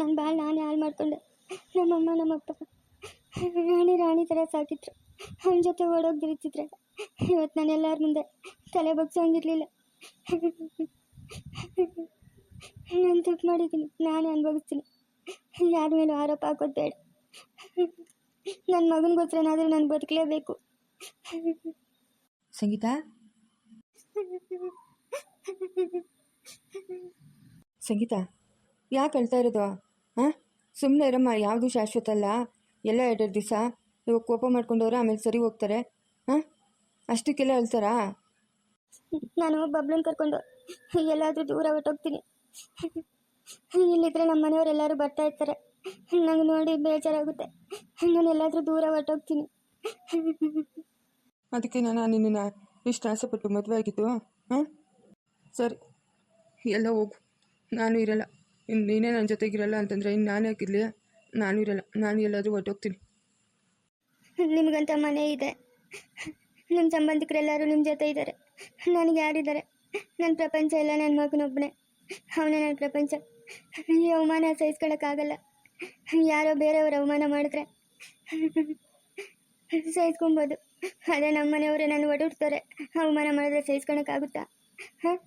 ನನ್ನ ಬಾಳ್ ನಾನೇ ಹಾಳು ಮಾಡ್ಕೊಂಡೆ. ನಮ್ಮಮ್ಮ ನಮ್ಮಪ್ಪ ರಾಣಿ ರಾಣಿ ಥರ ಸಾಕಿದ್ರು. ಅವನ ಜೊತೆ ಓಡೋಗ್ದಿರ್ತಿದ್ರೆ ಇವತ್ತು ನಾನು ಎಲ್ಲರ ಮುಂದೆ ತಲೆ ಬಗ್ಸೋಂಗಿರ್ಲಿಲ್ಲ ನಾನು ತಪ್ಪು ಮಾಡಿದ್ದೀನಿ. ನಾನೇ ಅನುಭವಿಸ್ತೀನಿ. ಯಾರ ಮೇಲೂ ಆರೋಪ ಹಾಕೋದು ಬೇಡ. ನನ್ನ ಮಗನಿಗೋಸ್ಕರನಾದರೂ ನಾನು ಬದುಕಲೇಬೇಕು. ಸಂಗೀತ? ಸಂಗೀತ, ಯಾಕೆ ಹೇಳ್ತಾ ಇರೋದು? ಹಾಂ? ಸುಮ್ಮನೆ ಇರಮ್ಮ ಯಾವುದು ಶಾಶ್ವತ ಅಲ್ಲ. ಎಲ್ಲ ಎರಡೆರಡು ದಿವಸ ಇವಾಗ ಕೋಪ ಮಾಡ್ಕೊಂಡವ್ರೆ ಆಮೇಲೆ ಸರಿ ಹೋಗ್ತಾರೆ. ಹಾಂ? ಅಷ್ಟಕ್ಕೆಲ್ಲ ಹೇಳ್ತಾರಾ? ನಾನು ಬಬ್ಲನ್ ಕರ್ಕೊಂಡು ಎಲ್ಲಾದರೂ ದೂರ ಹೊಟ್ಟೋಗ್ತೀನಿ ಇಲ್ಲಿದ್ರೆ ನಮ್ಮ ಮನೆಯವರೆಲ್ಲರೂ ಬರ್ತಾ ಇರ್ತಾರೆ. ನಂಗೆ ನೋಡಿ ಬೇಜಾರಾಗುತ್ತೆ. ನಾನು ಎಲ್ಲಾದರೂ ದೂರ ಹೊಟ್ಟೋಗ್ತೀನಿ ಅದಕ್ಕೆ ನಾನು ನಿನ್ನ ಇಷ್ಟು ಆಸೆಪಟ್ಟು ಮದುವೆ ಆಗಿತ್ತು ಹಾಂ? ಸರಿ ಎಲ್ಲ ಹೋಗು. ನಾನು ಇರಲ್ಲ. ಇನ್ನು ನೀನೇ ನನ್ನ ಜೊತೆಗಿರಲ್ಲ ಅಂತಂದರೆ ಇನ್ನು ನಾನು ಯಾಕಿರಲಿ? ನಾನು ಇರಲ್ಲ. ನಾನು ಎಲ್ಲಾದರೂ ಹೊರ್ಟೋಗ್ತೀನಿ. ನಿಮಗಂತ ಮನೆ ಇದೆ. ನಿಮ್ಮ ಸಂಬಂಧಿಕರೆಲ್ಲರೂ ನಿಮ್ಮ ಜೊತೆ ಇದ್ದಾರೆ ನನಗೆ ಯಾರಿದ್ದಾರೆ ನನ್ನ ಪ್ರಪಂಚ ಎಲ್ಲ ನನ್ನ ಮಗನೊಬ್ಬನೇ ಅವನೇ ನನ್ನ ಪ್ರಪಂಚ. ಈ ಅವಮಾನ ಸಹಿಸ್ಕೊಳಕ್ಕಾಗಲ್ಲ. ಯಾರೋ ಬೇರೆಯವರು ಅವಮಾನ ಮಾಡಿದ್ರೆ ಸಹಿಸ್ಕೊಬೋದು. ಅದೇ ನಮ್ಮ ಮನೆಯವರೇ ನಾನು ಒಡುಡ್ತಾರೆ ಅವಮಾನ ಮಾಡಿದ್ರೆ ಸಹಿಸ್ಕೊಳಕ್ಕಾಗುತ್ತಾ? ಹಾಂ?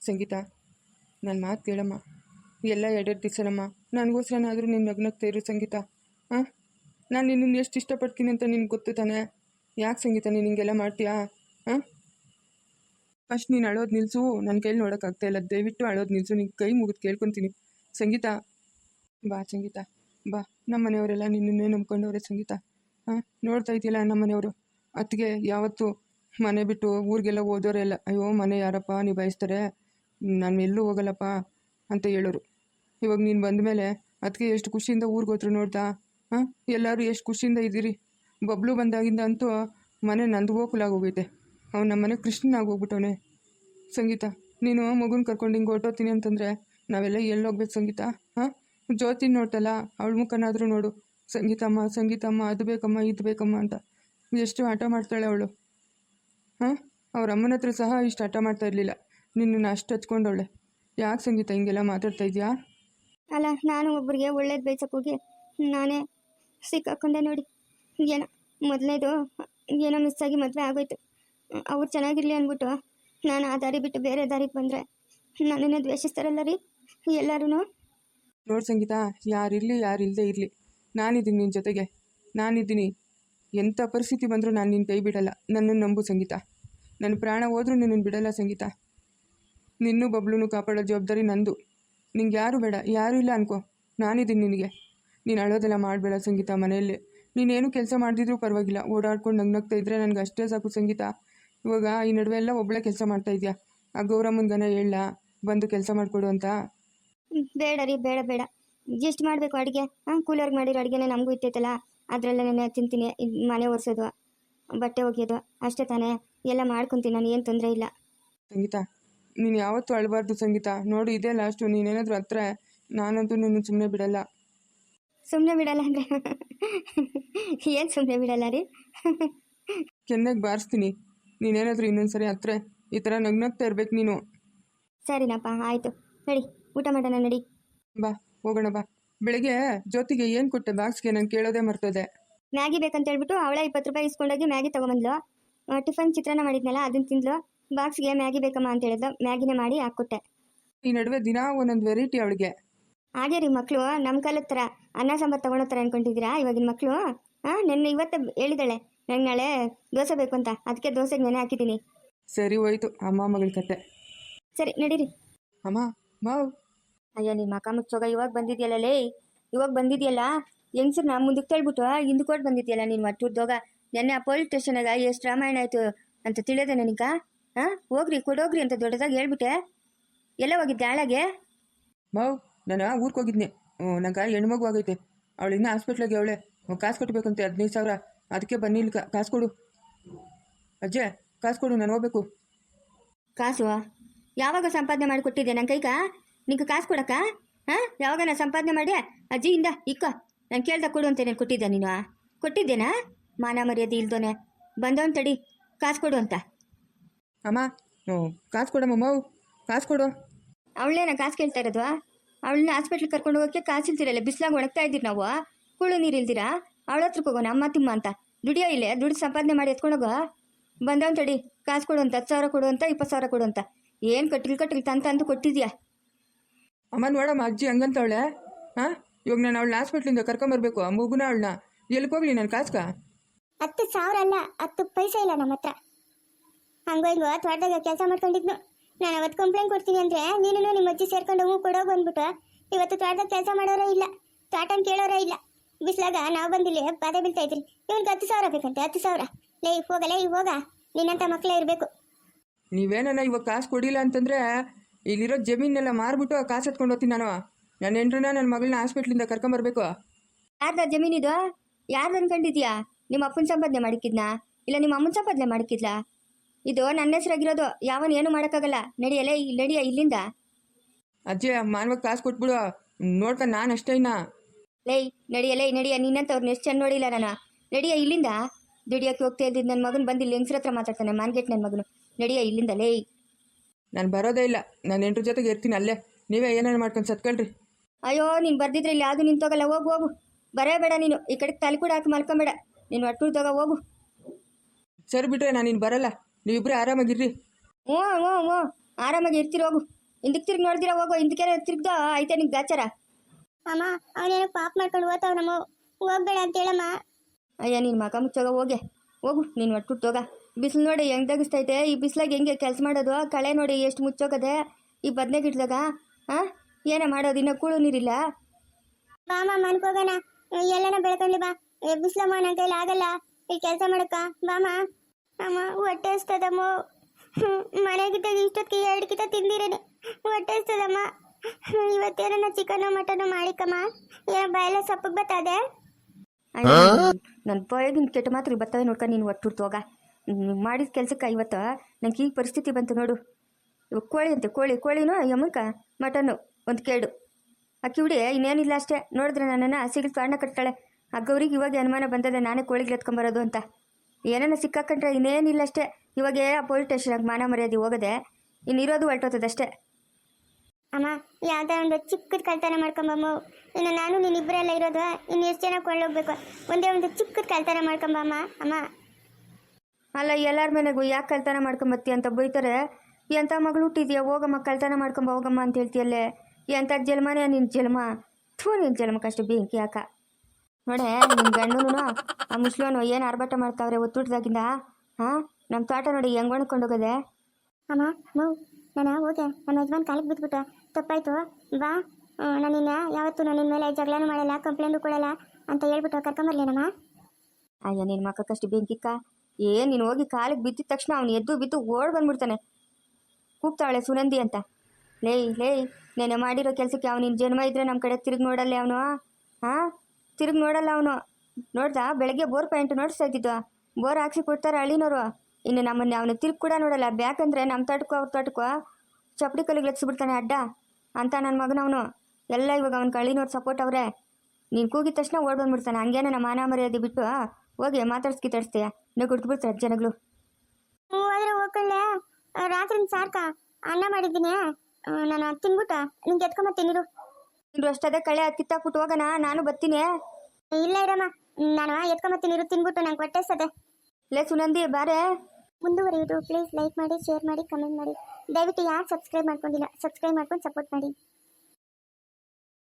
ಸಂಗೀತ ನನ್ನ ಮಾತು ಕೇಳಮ್ಮ. ಎಲ್ಲ ಎರಡೆರಡು ದಿವಸನಮ್ಮ ನನಗೋಸ್ಕರನಾದರೂ ನಿನ್ನ ನಗ್ನಗ್ತಾ ಇರು ಸಂಗೀತ. ಹಾಂ ನಾನು ನಿನ್ನನ್ನು ಎಷ್ಟು ಇಷ್ಟಪಡ್ತೀನಿ ಅಂತ ನಿನ್ಗೆ ಗೊತ್ತು ತಾನೆ? ಯಾಕೆ ಸಂಗೀತ ನೀನು ಹಿಂಗೆಲ್ಲ ಮಾಡ್ತೀಯಾ? ಹಾಂ ಫಸ್ಟ್ ನೀನು ಅಳೋದು ನಿಲ್ಲಿಸು ನನ್ನ ಕೈಲಿ ನೋಡೋಕ್ಕಾಗ್ತಾ ಇಲ್ಲ. ದಯವಿಟ್ಟು ಅಳೋದು ನಿಲ್ಲಿಸು ನಿನ್ನ ಕೈ ಮುಗಿದು ಕೇಳ್ಕೊತೀನಿ. ಸಂಗೀತ. ಬಾ ಸಂಗೀತ. ಬಾ. ನಮ್ಮ ಮನೆಯವರೆಲ್ಲ ನಿನ್ನನ್ನೇ ನಂಬ್ಕೊಂಡವ್ರೆ ಸಂಗೀತ. ಹಾಂ ನೋಡ್ತಾ ಇದೆಯಲ್ಲ ನಮ್ಮ ಮನೆಯವರು ಅತ್ತಿಗೆ ಯಾವತ್ತು ಮನೆ ಬಿಟ್ಟು ಊರಿಗೆಲ್ಲ ಓದೋರೆಲ್ಲ ಅಯ್ಯೋ ಮನೆ ಯಾರಪ್ಪ ನಿಭಾಯಿಸ್ತಾರೆ ನಾನು ಎಲ್ಲೂ ಹೋಗಲ್ಲಪ್ಪ ಅಂತ ಹೇಳೋರು. ಇವಾಗ ನೀನು ಬಂದ ಮೇಲೆ ಅದಕ್ಕೆ ಎಷ್ಟು ಖುಷಿಯಿಂದ ಊರಿಗೆ ಹೋದ್ರು ನೋಡ್ತಾ? ಹಾಂ? ಎಲ್ಲರೂ ಎಷ್ಟು ಖುಷಿಯಿಂದ ಇದ್ದೀರಿ? ಬಬ್ಲು ಬಂದಾಗಿಂದ ಅಂತೂ ಮನೆ ನಂದು ಗೋಕುಲಾಗೋಗೈತೆ ಅವ್ನು ನಮ್ಮ ಮನೆ ಕೃಷ್ಣನಾಗಿ ಹೋಗ್ಬಿಟ್ಟವನೆ ಸಂಗೀತ, ನೀನು ಮಗುನ ಕರ್ಕೊಂಡು ಹಿಂಗೆ ಹೊಟ್ಟೋತೀನಿ ಅಂತಂದರೆ ನಾವೆಲ್ಲ ಎಲ್ಲಿ ಹೋಗ್ಬೇಕು ಸಂಗೀತ? ಹಾಂ? ಜ್ಯೋತಿ ನೋಡ್ತಲ್ಲ, ಅವಳ ಮುಖನಾದರೂ ನೋಡು. ಸಂಗೀತಮ್ಮ ಸಂಗೀತಮ್ಮ, ಅದು ಬೇಕಮ್ಮ, ಇದು ಬೇಕಮ್ಮ ಅಂತ. ಎಷ್ಟು ಆಟ ಮಾಡ್ತಾಳೆ ಅವಳು. ಹಾಂ? ಅವ್ರ ಅಮ್ಮನ ಹತ್ರ ಸಹ ಇಷ್ಟು ಆಟ ಮಾಡ್ತಾ ಇರಲಿಲ್ಲ. ನಿನ್ನನ್ನು ಅಷ್ಟು ಹಚ್ಕೊಂಡವಳೆ ಯಾಕೆ ಸಂಗೀತ ಹಿಂಗೆಲ್ಲ ಮಾತಾಡ್ತಾ ಇದೆಯಾ? ಅಲ್ಲ ನಾನು ಒಬ್ಬರಿಗೆ ಒಳ್ಳೇದು ಬಯಸಕ್ಕೆ ಹೋಗಿ ನಾನೇ ಸಿಕ್ಕಾಕೊಂಡೆ ನೋಡಿ. ಏನೋ ಮೊದಲನೇದು ಏನೋ ಮಿಸ್ ಆಗಿ ಮದುವೆ ಆಗೋಯ್ತು. ಅವ್ರು ಚೆನ್ನಾಗಿರಲಿ ಅಂದ್ಬಿಟ್ಟು ನಾನು ಆ ದಾರಿ ಬಿಟ್ಟು ಬೇರೆ ದಾರಿಗೆ ಬಂದರೆ ನನ್ನನ್ನೇ ದ್ವೇಷಿಸ್ತಾರಲ್ಲ ರೀ ಎಲ್ಲರೂ ನೋಡಿ ಸಂಗೀತ ಯಾರಿರಲಿ ಯಾರಿಲ್ಲದೆ ಇರಲಿ. ನಾನಿದ್ದೀನಿ ನಿನ್ನ ಜೊತೆಗೆ. ನಾನಿದ್ದೀನಿ. ಎಂಥ ಪರಿಸ್ಥಿತಿ ಬಂದರೂ ನಾನು ನಿನ್ನ ಕೈ ಬಿಡಲ್ಲ. ನನ್ನನ್ನು ನಂಬು ಸಂಗೀತ. ನನ್ನ ಪ್ರಾಣ ಹೋದರೂ ನಿನ್ನನ್ನು ಬಿಡಲ್ಲ ಸಂಗೀತ. ನಿನ್ನೂ ಬಬ್ಲೂ ಕಾಪಾಡೋ ಜವಾಬ್ದಾರಿ ನಂದು. ನಿಂಗೆ ಯಾರು ಬೇಡ ಯಾರೂ ಇಲ್ಲ ಅನ್ಕೋ. ನಾನಿದ್ದೀನಿ ನಿನಗೆ. ನೀನು ಅಳೋದೆಲ್ಲ ಮಾಡಬೇಡ ಸಂಗೀತ ಮನೆಯಲ್ಲಿ. ನೀನೇನು ಕೆಲಸ ಮಾಡ್ದಿದ್ರೂ ಪರವಾಗಿಲ್ಲ. ಓಡಾಡ್ಕೊಂಡು ನಗ್ನಗ್ತಾ ಇದ್ದರೆ ನನಗೆ ಅಷ್ಟೇ ಸಾಕು ಸಂಗೀತ. ಇವಾಗ ಈ ನಡುವೆ ಎಲ್ಲ ಒಬ್ಬಳೇ ಕೆಲಸ ಮಾಡ್ತಾ ಇದೆಯಾ? ಆ ಗೌರಮ್ಮನ ಹೇಳ ಬಂದು ಕೆಲಸ ಮಾಡಿಕೊಡು ಅಂತ. ಬೇಡ ರೀ ಬೇಡ ಬೇಡ. ಎಷ್ಟು ಮಾಡಬೇಕು ಅಡುಗೆ. ಹಾಂ ಕೂಲರ್ಗೆ ಮಾಡಿರೋ ಅಡುಗೆನೇ ನಮಗೂ ಇತ್ತೈತಲ್ಲ ಅದರಲ್ಲೇ ನಾನು ತಿಂತೀನಿ ಮನೆ ಒರೆಸೋದು ಬಟ್ಟೆ ಒಗೆಯೋದು ಅಷ್ಟೇ ತಾನೇ. ಎಲ್ಲ ಮಾಡ್ಕೊತೀನಿ ನಾನು ಏನು ತೊಂದರೆ ಇಲ್ಲ. ಸಂಗೀತ ನೀನು ಯಾವತ್ತೂ ಅಳಬಾರ್ದು ಸಂಗೀತ. ನೋಡು ಇದೇ ಲಾಸ್ಟು ನೀನೇನಾದರೂ ಹತ್ರ ನಾನಂತೂ ನಿನ್ನ ಸುಮ್ಮನೆ ಬಿಡಲ್ಲ. ಸುಮ್ಮನೆ ಬಿಡಲ್ಲ ಅಂದರೆ? ಏನು ಸುಮ್ಮನೆ ಬಿಡಲ್ಲ ರೀ? ಚೆನ್ನಾಗಿ ಬಾರಿಸ್ತೀನಿ. ನೀನೇನಾದರೂ ಇನ್ನೊಂದ್ಸರಿ ಹತ್ರ ಈ ಥರ ನಗ್ನಗ್ತಾ ಇರ್ಬೇಕು ನೀನು. ಸರಿನಪ್ಪ ಆಯಿತು. ನಡಿ ಊಟ ಮಾಡೋಣ ನಡಿ. ಬಾ ಹೋಗೋಣ ಬಾ. ಬೆಳಗ್ಗೆ ಜ್ಯೋತಿಗೆ ಏನು ಕೊಟ್ಟೆ ಬಾಕ್ಸ್ಗೆ ನಾನು ಕೇಳೋದೇ ಮರ್ತೋದೆ. ಮ್ಯಾಗಿ ಬೇಕಂತ ಹೇಳ್ಬಿಟ್ಟು ಅವಳ ಇಪ್ಪತ್ತು ರೂಪಾಯಿ ಇಸ್ಕೊಂಡೋಗಿ ಮ್ಯಾಗಿ ತೊಗೊಂಬಂದ್ಲು. ಟಿಫನ್ ಚಿತ್ರಾನ್ನ ಮಾಡಿದ್ನಲ್ಲ ಅದನ್ನ ತಿಂದ್ಲು. ಬಾಕ್ಸ್ಗೆ ಮ್ಯಾಗಿ ಬೇಕಮ್ಮ ಅಂತ ಹೇಳಿದ್ಲು. ಮ್ಯಾಗಿನೇ ಮಾಡಿ ಹಾಕ್ಕೊಟ್ಟೆ. ಈ ನಡುವೆ ದಿನ ಒಂದೊಂದು ವೆರೈಟಿ ಅವಳಿಗೆ. ಹಾಗೆ ರೀ ಮಕ್ಕಳು ನಮ್ಮ ಕಾಲದ ಥರ ಅನ್ನ ಸಾಂಬಾರು ತಗೊಳೋ ಥರ ಅನ್ಕೊಂಡಿದ್ದೀರಾ? ಇವಾಗಿನ ಮಕ್ಕಳು ಹಾಂ ನೆನ್ನೆ ಇವತ್ತು ಹೇಳಿದಾಳೆ ನಂಗೆ ನಾಳೆ ದೋಸೆ ಬೇಕು ಅಂತ. ಅದಕ್ಕೆ ದೋಸೆಗೆ ನೆನೆ ಹಾಕಿದ್ದೀನಿ. ಸರಿ ಹೋಯ್ತು ಅಮ್ಮ ಮಗಳ ಕತೆ. ಸರಿ ನಡೀರಿ. ಅಮ್ಮ ಮಾವ್ ಅಯ್ಯೋ ನಿಮ್ಮ ಮಕ್ಕ ಸೋಗ ಇವಾಗ ಬಂದಿದ್ಯಲ್ಲ ಲೇ? ಇವಾಗ ಬಂದಿದ್ಯಲ್ಲ? ನಾ ಮುಂದಕ್ಕೆ ತಳ್ಬಿಟ್ಟು ಹಿಂದಕ್ಕೆ ಕೊಟ್ಟು ಬಂದಿದ್ಯಲ್ಲ ನೀನು ಒಟ್ಟುದ್ದೋಗ ನೆನ್ನೆ ಆ ಪೊಲೀಸ್ ಸ್ಟೇಷನಾಗ ಎಷ್ಟು ರಾಮಾಯಣ ಆಯಿತು ಅಂತ ತಿಳಿದೆ ನನಗ? ಹಾಂ ಹೋಗ್ರಿ ಕೊಡೋಗ್ರಿ ಅಂತ ದೊಡ್ಡದಾಗಿ ಹೇಳ್ಬಿಟ್ಟೆ. ಎಲ್ಲ ಹೋಗಿದ್ದೆ ಆಳಾಗೆ ಮಾವ್ ನಾನು ಊರಿಗೆ ಹೋಗಿದ್ನೆ. ನಂಗೆ ಹೆಣ್ಮಗು ಆಗೈತೆ. ಅವಳು ಇನ್ನೂ ಹಾಸ್ಪಿಟ್ಲಿಗೆ ಅವಳೆ. ಕಾಸು ಕಟ್ಟಬೇಕಂತೆ ಹದಿನೈದು ಸಾವಿರ. ಅದಕ್ಕೆ ಬನ್ನಿ ಇಲ್ಲಿ ಕಾಸು ಕೊಡು. ಅಜ್ಜೆ ಕಾಸು ಕೊಡು ನಾನು ಹೋಗ್ಬೇಕು. ಕಾಸು? ಯಾವಾಗ ಸಂಪಾದನೆ ಮಾಡಿ ಕೊಟ್ಟಿದ್ದೆ ನನ್ನ ಕೈಕ? ನಿಂಗೆ ಕಾಸು ಕೊಡಕ್ಕ? ಹಾಂ ಯಾವಾಗ ನಾನು ಸಂಪಾದನೆ ಮಾಡಿ ಅಜ್ಜಿಯಿಂದ ಇಕ್ಕ. ನಾನು ಕೇಳ್ದ ಕೊಡು ಅಂತ ನೀನು ಕೊಟ್ಟಿದ್ದೆ ನೀನು ಕೊಟ್ಟಿದ್ದೇನಾ? ಮಾನ ಮರ್ಯಾದೆ ಇಲ್ದೋನೆ. ಬಂದವನ್ ತಡಿ ಕಾಸು ಕೊಡು ಅಂತ. ಅಮ್ಮ ಹ್ಞೂ ಕಾಸು ಕೊಡಮ್ಮ ಮಾವು ಕಾಸು ಕೊಡು. ಅವಳೇನ ಕಾಸು ಕೇಳ್ತಾ ಇರೋದು? ಅವಳನ್ನ ಹಾಸ್ಪಿಟ್ಲಿಗೆ ಕರ್ಕೊಂಡು ಹೋಗೋಕ್ಕೆ ಕಾಸಿಲ್ತಿರಲ್ಲ ಬಿಸಿಲಾಗ ಒಣಗ್ತಾ ಇದ್ದೀರಿ ನಾವು. ಕುಳು ನೀರು ಇಲ್ದಿರಾ? ಅವಳ ಹತ್ರಕ್ಕೆ ಹೋಗೋಣ ಅಮ್ಮ ತಿಮ್ಮ ಅಂತ. ದುಡಿಯೋ ಇಲ್ಲೇ ದುಡ್ಡು ಸಂಪಾದನೆ ಮಾಡಿ ಎತ್ಕೊಂಡೋಗ ಬಂದವನ್ ತಡಿ ಕಾಸು ಕೊಡು ಅಂತ ಹತ್ತು ಸಾವಿರ ಕೊಡು ಅಂತ ಇಪ್ಪತ್ತು ಸಾವಿರ ಕೊಡು ಅಂತ. ಏನು ಕಟ್ಟಿಲ್ ಕಟ್ಟಿಲ್ ತಂತ ಅಂತ ಕೊಟ್ಟಿದ್ಯಾ? ಅಮ್ಮ ನೋಡಮ್ಮ ಅಜ್ಜಿ ಹಂಗಂತವಳೆ ಹಾಂ? ಇವಾಗ ನಾನು ಅವಳನ್ನ ಹಾಸ್ಪಿಟ್ಲಿಂದ ಕರ್ಕೊಂಬರ್ಬೇಕು ಆ ಮಗುನ ಅವಳನ್ನ. ಎಲ್ಲಿಗೆ ಹೋಗ್ಲಿ ನಾನು ಕಾಸ್ಕ? ಹತ್ತು ಸಾವಿರ ಅಲ್ಲ ಹತ್ತು ಪೈಸೆ ಇಲ್ಲ ನಮ್ಮ ಹತ್ರ ಹಂಗೋ ಹಿಂಗೋ ತೋಟದಾಗ ಕೆಲಸ ಮಾಡ್ಕೊಂಡಿದ್ನು. ನಾನು ಅವತ್ತು ಕಂಪ್ಲೇಂಟ್ ಕೊಡ್ತೀನಿ ಅಂದರೆ ನೀನು ನಿಮ್ಮ ಅಜ್ಜಿ ಸೇರ್ಕೊಂಡು ಹೂ ಕೊಡೋಗಿ ಬಂದ್ಬಿಟ್ಟು ಇವತ್ತು ತೋಟದಾಗ ಕೆಲಸ ಮಾಡೋರೇ ಇಲ್ಲ ತೋಟನ ಕೇಳೋರೇ ಇಲ್ಲ. ಬಿಸ್ಲಾಗ ನಾವು ಬಂದಿಲ್ಲಿ ಬಾಧೆ ಬೀಳ್ತಾ ಇದ್ರಿ. ಇವನ್ಗೆ ಹತ್ತು ಸಾವಿರ ಬೇಕಂತೆ ಹತ್ತು ಸಾವಿರ. ಲೇ ಹೋಗಲೇ ಹೋಗ. ನಿನ್ನಂತ ಮಕ್ಕಳೇ ಇರಬೇಕು. ನೀವೇನ ಇವಾಗ ಕಾಸು ಕೊಡಿಲ್ಲ ಅಂತಂದರೆ ಇಲ್ಲಿರೋ ಜಮೀನೆಲ್ಲ ಮಾರ್ಬಿಟ್ಟು ಆ ಕಾಸು ಎತ್ಕೊಂಡು ಹೋಗ್ತೀನಿ ನಾನು. ನನ್ನ ಹೆಂಡ್ರನ್ನ ನನ್ನ ಮಗಳನ್ನ ಹಾಸ್ಪಿಟ್ಲಿಂದ ಕರ್ಕೊಂಬರ್ಬೇಕು. ಯಾರ್ದ ಜಮೀನಿದು? ಯಾರ್ದು ಅನ್ಕೊಂಡಿದ್ಯಾ ನಿಮ್ಮ ಅಪ್ಪನ ಸಂಪಾದನೆ ಮಾಡಿಕ್ಕಿದ್ನಾ? ಇಲ್ಲ ನಿಮ್ಮ ಅಮ್ಮನ ಸಂಪಾದನೆ ಮಾಡಿಕ್ಕಿದ್ಲಾ? ಇದು ನನ್ನ ಹೆಸರಾಗಿರೋದು. ಯಾವನ್ ಏನು ಮಾಡೋಕ್ಕಾಗಲ್ಲ. ನಡಿಯಲೇ ಇಲ್ಲಿ ನಡಿಯ ಇಲ್ಲಿಂದ. ಅಜ್ಜಿ ಮಾನವ ಕಾಸು ಕೊಟ್ಬಿಡು. ನೋಡ್ತಾ ನಾನು ಅಷ್ಟೇ ಇನ್ನ. ಲೇ ನಡಿಯಲೇ ನಡಿಯ ನಿನ್ನಂತವ್ರನ್ನ ಎಷ್ಟು ಚೆನ್ನ ನೋಡಿಲ್ಲ ನಾನು. ನಡಿಯ ಇಲ್ಲಿಂದ. ದುಡಿಯೋಕೆ ಹೋಗ್ತಾ ಇದ್ದಿದ್ದು ನನ್ನ ಮಗನ ಬಂದು ಇಲ್ಲಿ ಹೆಂಗ್ಸ್ರ ಹತ್ರ ಮಾತಾಡ್ತಾನೆ ಮಾನ್ಗೆಟ್ ನನ್ನ ಮಗನು. ನಡಿಯ ಇಲ್ಲಿಂದ ಲೇ. ನಾನು ಬರೋದೇ ಇಲ್ಲ. ನಾನು ಎಂಟ್ರ ಜೊತೆಗೆ ಇರ್ತೀನಿ ಅಲ್ಲೇ. ನೀವೇ ಏನೇನು ಮಾಡ್ಕೊಂಡು ಸತ್ಕೊಳ್ರಿ. ಅಯ್ಯೋ ನೀನು ಬರ್ದಿದ್ರೆ ಇಲ್ಲಿ ಯಾವುದು ನಿಂತೋಗಲ್ಲ ಹೋಗು ಹೋಗು. ಬರೇ ಬೇಡ ನೀನು. ಈ ಕಡೆಗೆ ತಲೆ ಕೂಡ ಹಾಕಿ ಮಲ್ಕೊಂಬೇಡ. ನೀನು ಒಟ್ಟುರ್ದಾಗ ಹೋಗು. ಸರಿ ಬಿಟ್ರೆ ನಾನು ಇನ್ನು ಬರಲ್ಲ. ನೀವಿಬ್ಬರೇ ಆರಾಮಾಗಿರ್ರಿ. ಹ್ಞೂ ಹ್ಞೂ ಹ್ಞೂ. ಆರಾಮಾಗಿ ಇರ್ತೀರ ಹೋಗು. ಹಿಂದಕ್ಕೆ ತಿರುಗಿ ನೋಡ್ದಿರ ಹೋಗು. ಹಿಂದಕ್ಕೆ ತಿರ್ಗ್ದ ಐತೆ ನಿಂಗೆ ಗಾಚಾರ? ಅಮ್ಮ ಅವನೇನೋ ಪಾಪ ಮಾಡ್ಕೊಂಡು ಓದ್ತಾವ ನಮ್ಮ ಹೋಗ್ಬೇಡ ಅಂತ ಹೇಳಮ್ಮ. ಅಯ್ಯ ನೀನು ಮಕ ಮುಚ್ಚೋಗ ಹೋಗೆ. ಹೋಗು ನೀನು ಒಟ್ಟು ಹೋಗ. ಬಿಸಿಲು ನೋಡಿ ಹೆಂಗೆ ತೆಗಿಸ್ತೈತೆ ಈ ಬಿಸಿಲಾಗ ಹೆಂಗೆ ಕೆಲಸ ಮಾಡೋದು? ಕಳೆ ನೋಡಿ ಎಷ್ಟು ಮುಚ್ಚೋಗದೆ? ಈ ಬದನೆ ಗಿಡದಾಗ ಹಾಂ ಏನೇ ಮಾಡೋದು? ಇನ್ನೂ ಕೂಳು ನೀರಿಲ್ಲ? ಬಾಮ ಮನ್ಕೋಗೋಣ ಎಲ್ಲನ ಬೆಳ್ಕೊಂಡಿ ಬಾ. ಬಿಸಿಲಮ್ಮ ನನ್ನ ಕೈಲಿ ಆಗಲ್ಲ. ಈ ಕೆಲಸ ಮಾಡಕ್ಕ. ಬಾಮ ಅಮ್ಮ ಹೊಟ್ಟೆ ಹಸ್ತದಮ್ಮ. ಮನೆಗಿದ್ದಾಗ ಇಷ್ಟೊತ್ತಿಗೆ ಎರಡು ಕಿತ ತಿಂದಿರೇನೆ. ಹೊಟ್ಟೆ ಹಸ್ತದಮ್ಮ. ಇವತ್ತೇನ ಚಿಕನ್ ಮಟನ್ ಮಾಡಿಕಮ್ಮ. ಏನ ಬಾಯಲ್ಲ ಸಪ್ಪಗೆ ಬತ್ತದೆ? ನನ್ನ ಬಾಯಾಗಿನ ಕೆಟ್ಟ ಮಾತ್ರ ಬರ್ತವೆ ನೋಡ್ಕ ನೀನು ಒಟ್ಟು ಹೋಗ. ಮಾಡಿದ ಕೆಲ್ಸಕ್ಕೆ ಇವತ್ತು ನಂಗೆ ಈಗ ಪರಿಸ್ಥಿತಿ ಬಂತು ನೋಡು. ಇವಾಗ ಕೋಳಿ ಅಂತೆ ಕೋಳಿ ಕೋಳಿನೂ ಯಮ್ಮಕ್ಕ ಮಟನ್ನು ಒಂದು ಕೇಡು. ಅಕ್ಕಿ ಹುಡಿ ಇನ್ನೇನಿಲ್ಲ ಅಷ್ಟೇ. ನೋಡಿದ್ರೆ ನನ್ನನ್ನು ಸಿಗಲ್ ಕಾರಣ ಕಟ್ತಾಳೆ. ಅಗ್ಗವ್ರಿಗೆ ಇವಾಗ ಅನುಮಾನ ಬಂದದೆ ನಾನೇ ಕೋಳಿಗೆ ಎತ್ಕೊಂಬರೋದು ಅಂತ. ಏನನ್ನ ಸಿಕ್ಕಾಕೊಂಡ್ರೆ ಇನ್ನೇನಿಲ್ಲ ಅಷ್ಟೇ. ಇವಾಗ ಆ ಪೊಲೀಸ್ ಸ್ಟೇಷನ್ಗೆ ಮಾನ ಮರ್ಯಾದೆ ಹೋಗದೆ ಇನ್ನಿರೋದು ಹೊರಟೋತದಷ್ಟೇ ಅಮ್ಮ ಯಾವ್ದೋ ಒಂದು ಚಿಕ್ಕದ ಕಳ್ತನ ಮಾಡ್ಕೊಂಬಮ್ಮ ಇನ್ನು ನಾನು ನೀನಿಬ್ಬರೆಲ್ಲ ಇರೋದು ಇನ್ನು ಎಷ್ಟು ಜನ ಕೊಳ್ಳೋಗ್ಬೇಕು? ಒಂದೇ ಒಂದು ಚಿಕ್ಕದ ಕಳ್ತನ ಮಾಡ್ಕೊಂಬಮ್ಮ ಅಮ್ಮ. ಅಲ್ಲ ಎಲ್ಲರ ಮನೆಗೂ ಯಾಕೆ ಕಳ್ತನ ಮಾಡ್ಕೊಂಬತ್ತಿ ಅಂತ ಬೈತಾರೆ? ಎಂಥ ಮಗಳು ಹುಟ್ಟಿದ್ಯಾ? ಹೋಗಮ್ಮ ಕಳ್ತನ ಮಾಡ್ಕೊಂಬ ಹೋಗಮ್ಮ ಅಂತ ಹೇಳ್ತೀಯಲ್ಲೇ. ಎಂಥ ಜನ್ಮನೇ ನಿನ್ನ ಜನ್ಮ ಥೂ ನಿನ್ನ ಜನ್ಮಕ್ಕಷ್ಟು ಬೆಂಕಿ ಯಾಕ ನೋಡೆ ನಿನ್ನ ಗಂಡನು ಆ ಮುಸ್ಲೋನು ಏನು ಆರ್ಭಟ ಮಾಡ್ತಾವ್ರೆ ಒತ್ತುಟ್ದಾಗಿಂದ? ಹಾಂ? ನಮ್ಮ ತೋಟ ನೋಡಿ ಹೆಂಗ್ ಒಣ್ಕೊಂಡೋಗದೆ ಅಮ್ಮ ನೋವು ನಾನು ಹೋಗೆ. ನಮ್ಮ ಯಜಮಾನ್ ಕಾಲಿಗೆ ಬಿದ್ದುಬಿಟ್ಟು ತಪ್ಪಾಯ್ತು. ಬಾ. ನಾನು ನಿನ್ನ ಯಾವತ್ತೂ ನಾನು ನಿನ್ನ ಮೇಲೆ ಜಗಳನೂ ಮಾಡಲ್ಲ ಕಂಪ್ಲೇಂಟು ಕೊಡಲ್ಲ ಅಂತ ಹೇಳ್ಬಿಟ್ಟು ಕರ್ಕೊಂಬರ್ಲೇನಮ್ಮ? ಅಯ್ಯ ನಿನ್ನ ಮಕ್ಕಕ್ಕಷ್ಟು ಬೆಂಕಿಕ್ಕ. ಏನ್ ನೀನು ಹೋಗಿ ಕಾಲಿಗೆ ಬಿದ್ದಿದ ತಕ್ಷಣ ಅವ್ನು ಎದ್ದು ಬಿದ್ದು ಓಡ್ ಬಂದ್ಬಿಡ್ತಾನೆ. ಕೂಗ್ತಾವಳೆ ಸುನಂದಿ ಅಂತ. ಲೇಯ್ ಲೇಯ್ ನೆನೆ ಮಾಡಿರೋ ಕೆಲಸಕ್ಕೆ ಅವ್ನು ನಿನ್ನ ಜನ್ಮ ಇದ್ರೆ ನಮ್ಮ ಕಡೆ ತಿರುಗಿ ನೋಡಲ್ಲೇ ಅವನು ಹಾಂ ತಿರುಗಿ ನೋಡಲ್ಲ ಅವನು. ನೋಡ್ದ? ಬೆಳಗ್ಗೆ ಬೋರ್ ಪಾಯಿಂಟ್ ನೋಡಿಸ್ತಾ ಇದ್ದಿದ್ದು. ಬೋರ್ ಹಾಕ್ಸಿ ಕೊಡ್ತಾರೆ ಹಳ್ಳಿನವರು ಇನ್ನು ನಮ್ಮನ್ನು ಅವನು ತಿರುಗಿ ಕೂಡ ನೋಡಲ್ಲ. ಬ್ಯಾಕಂದ್ರೆ ನಮ್ಮ ತೋಟಕ್ಕೋ ಅವ್ರ ತೋಟಕ್ಕೋ ಚಪ್ಪಡಿ ಕಲ್ಲಿಗೆ ಲಗ್ಸಿಬಿಡ್ತಾನೆ ಅಡ್ಡ ಅಂತ ನನ್ನ ಮಗನವನು ಎಲ್ಲ ಇವಾಗ ಅವ್ನ ಕಳ್ಳಿನವ್ರು ಸಪೋರ್ಟ್ ಅವರೇ. ನೀನು ಕೂಗಿದ ತಕ್ಷಣ ಓಡ್ ಬಂದ್ಬಿಡ್ತಾನೆ. ಹಂಗೇನ ನಮ್ಮ ಮಾನ ಮರ್ಯಾದೆ ಬಿಟ್ಟು ಹೋಗಿ ಮಾತಾಡ್ಸ್ಕಿ ತಡಿಸ್ತೀಯ. ನೀವು ಬಿಡ್ತಾರೆ ಜನಗಳು. ಹೋಗ್ಕೊಳ್ಳೆ ರಾತ್ರಿ ಸಾರ್ಕ? ಅನ್ನ ಮಾಡಿದ್ದೀನಿ. ನಾನು ತಿನ್ಬಿಟ್ಟು ನಿಂಗೆ ಎತ್ಕೊಂಬತ್ತೀನಿರು ನೀರು ಅಷ್ಟದೇ ಕಳೆ ಕಿತ್ತಾಕ್ಬಿಟ್ಟು ಹೋಗೋಣ. ನಾನು ಬರ್ತೀನಿ ಇಲ್ಲ ಇರಮ್ಮ ನಾನು ಎತ್ಕೊಂಬತ್ತೀನಿರು ತಿನ್ಬಿಟ್ಟು ನಂಗೆ ಹೊಟ್ಟೆ ಸದೆ ಲೇ ಸುನಂದಿ ಬಾರೆ. ಮುಂದುವರಿಯುವುದು. ಪ್ಲೀಸ್ ಲೈಕ್ ಮಾಡಿ ಶೇರ್ ಮಾಡಿ ಕಮೆಂಟ್ ಮಾಡಿ. ದಯವಿಟ್ಟು ಯಾರು ಸಬ್ಸ್ಕ್ರೈಬ್ ಮಾಡ್ಕೊಂಡಿಲ್ಲ ಸಬ್ಸ್ಕ್ರೈಬ್ ಮಾಡ್ಕೊಂಡು ಸಪೋರ್ಟ್ ಮಾಡಿ.